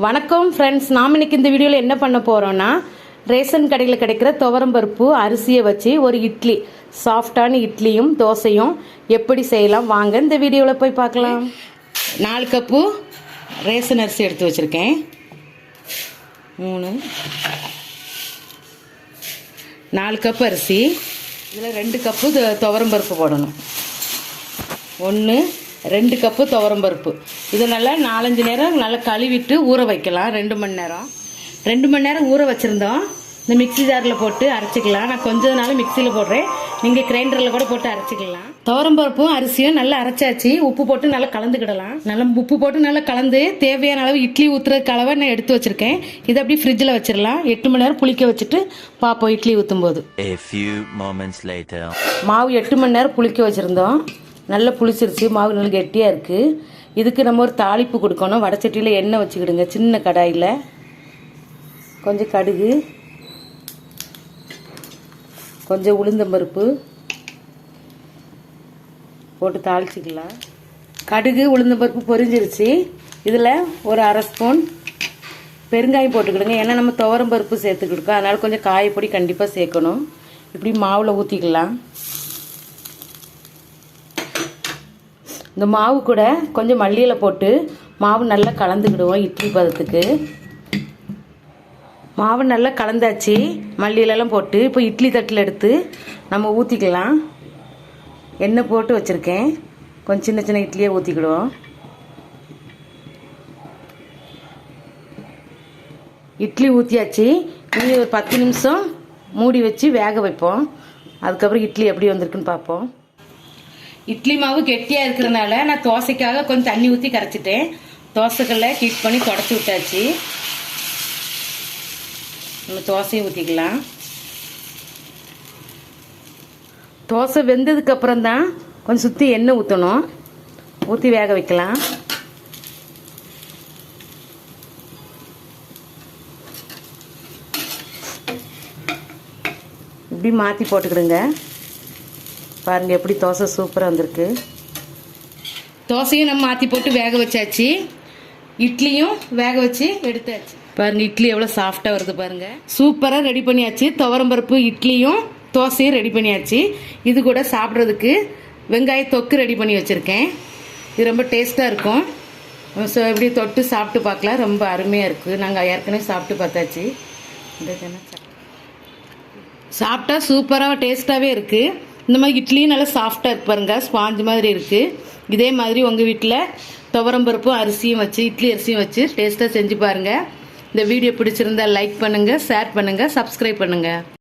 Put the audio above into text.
வணக்கம் ஃப்ரெண்ட்ஸ் நாம் இன்னைக்கு இந்த வீடியோவில் என்ன பண்ண போகிறோன்னா ரேஷன் கடையில் கிடைக்கிற துவரம்பருப்பு அரிசியை வச்சு ஒரு இட்லி சாஃப்டான இட்லியும் தோசையும் எப்படி செய்யலாம்? வாங்க இந்த வீடியோவில் போய் பார்க்கலாம். நாலு கப்பு ரேஷன் அரிசி எடுத்து வச்சுருக்கேன். மூணு. நாலு கப்பு அரிசி. இதில் ரெண்டு கப்பு துவரம்பருப்பு போடணும். ஒன்று ரெண்டு கப்பு துவரம்பருப்பு இது நல்லா நாலஞ்சு நேரம் நல்லா கழுவிட்டு ஊற வைக்கலாம். ரெண்டு மணி நேரம். ரெண்டு மணி நேரம் ஊற வச்சுருந்தோம். இந்த மிக்ஸி ஜாரில் போட்டு அரைச்சிக்கலாம். நான் கொஞ்ச நாள் மிக்சியில் போடுறேன். நீங்கள் கிரைண்டரில் கூட போட்டு அரைச்சிக்கலாம். துவரம்பருப்பும் அரிசியும் நல்லா அரைச்சாச்சு. உப்பு போட்டு நல்லா கலந்துக்கிடலாம். நல்லா உப்பு போட்டு நல்லா கலந்து தேவையான அளவு இட்லி ஊற்றுறதுக்கு அளவை நான் எடுத்து வச்சுருக்கேன். இதை அப்படியே ஃப்ரிட்ஜில் வச்சிடலாம். எட்டு மணி நேரம் புளிக்க வச்சுட்டு பார்ப்போம் இட்லி ஊற்றும் போது A few moments later. மாவு எட்டு மணி நேரம் புளிக்க வச்சுருந்தோம். நல்லா புளிச்சிருச்சு மாவு நல்லா கெட்டியாக இருக்குது இதுக்கு நம்ம ஒரு தாளிப்பு கொடுக்கணும். வடச்சட்டியில் எண்ணெய் வச்சுக்கிடுங்க சின்ன கடாயில். கொஞ்சம் கடுகு. கொஞ்சம் உளுந்தம்பருப்பு போட்டு தாளிச்சிக்கலாம். கடுகு உளுந்தம்பருப்பு பொரிஞ்சிருச்சு. இதில் ஒரு அரை ஸ்பூன் பெருங்காயம் போட்டுக்கிடுங்க. ஏன்னா நம்ம துவரம் பருப்பு சேர்த்துக்கிடுக்கோம். அதனால் கொஞ்சம் காயப்பொடி கண்டிப்பாக சேர்க்கணும். இப்படி மாவில் ஊற்றிக்கலாம் இந்த மாவு கூட கொஞ்சம் மல்லியில் போட்டு மாவு நல்லா கலந்துக்கிடுவோம் இட்லி பதத்துக்கு. மாவு நல்லா கலந்தாச்சு மல்லியிலலாம் போட்டு இப்போ இட்லி தட்டில் எடுத்து நம்ம ஊற்றிக்கலாம் எண்ணெய் போட்டு வச்சுருக்கேன். கொஞ்சம் சின்ன சின்ன இட்லியை ஊற்றிக்கிடுவோம் இட்லி ஊற்றியாச்சு இனி ஒரு பத்து நிமிஷம் மூடி வச்சு வேக வைப்போம். அதுக்கப்புறம் இட்லி எப்படி வந்திருக்குன்னு பார்ப்போம். இட்லி மாவு கெட்டியாக இருக்கிறனால நான் தோசைக்காக கொஞ்சம் தண்ணி ஊற்றி கரைச்சிட்டேன். தோசைக்கல்ல ஹீட் பண்ணி தொடச்சி விட்டாச்சு. நம்ம தோசையும் ஊற்றிக்கலாம் தோசை வெந்ததுக்கப்புறம் தான் கொஞ்சம் சுற்றி எண்ணெய் ஊற்றணும் ஊற்றி வேக வைக்கலாம். இப்படி மாற்றி போட்டுக்கிடுங்க. பாருங்கள் எப்படி தோசை சூப்பராக வந்திருக்கு. தோசையும் நம்ம மாற்றி போட்டு வேக வச்சாச்சு. இட்லியும் வேக வச்சு எடுத்தாச்சு. பாருங்கள் இட்லி எவ்வளோ சாஃப்டாக வருது பாருங்க. சூப்பராக ரெடி பண்ணியாச்சு. துவரம்பருப்பு இட்லியும் தோசையும் ரெடி பண்ணியாச்சு. இது கூட சாப்பிட்றதுக்கு வெங்காய தொக்கு ரெடி பண்ணி வச்சுருக்கேன். இது ரொம்ப டேஸ்ட்டாக இருக்கும். ஸோ எப்படி தொட்டு சாப்பிட்டு பார்க்கலாம். ரொம்ப அருமையாக இருக்குது நாங்கள் ஏற்கனவே சாப்பிட்டு பார்த்தாச்சு. இந்த சாப்பிட்டா சூப்பராக டேஸ்ட்டாகவே இருக்குது இந்த மாதிரி இட்லியும் நல்லா சாஃப்டாக இருக்கு பாருங்க. ஸ்பாஞ்சு மாதிரி இருக்குது இதே மாதிரி உங்கள் வீட்டில் துவரம்பருப்பும் அரிசியும் வச்சு இட்லி அரிசியும் வச்சு டேஸ்ட்டாக செஞ்சு பாருங்கள் இந்த வீடியோ பிடிச்சிருந்தா லைக் பண்ணுங்கள் ஷேர் பண்ணுங்கள் சப்ஸ்கிரைப் பண்ணுங்கள்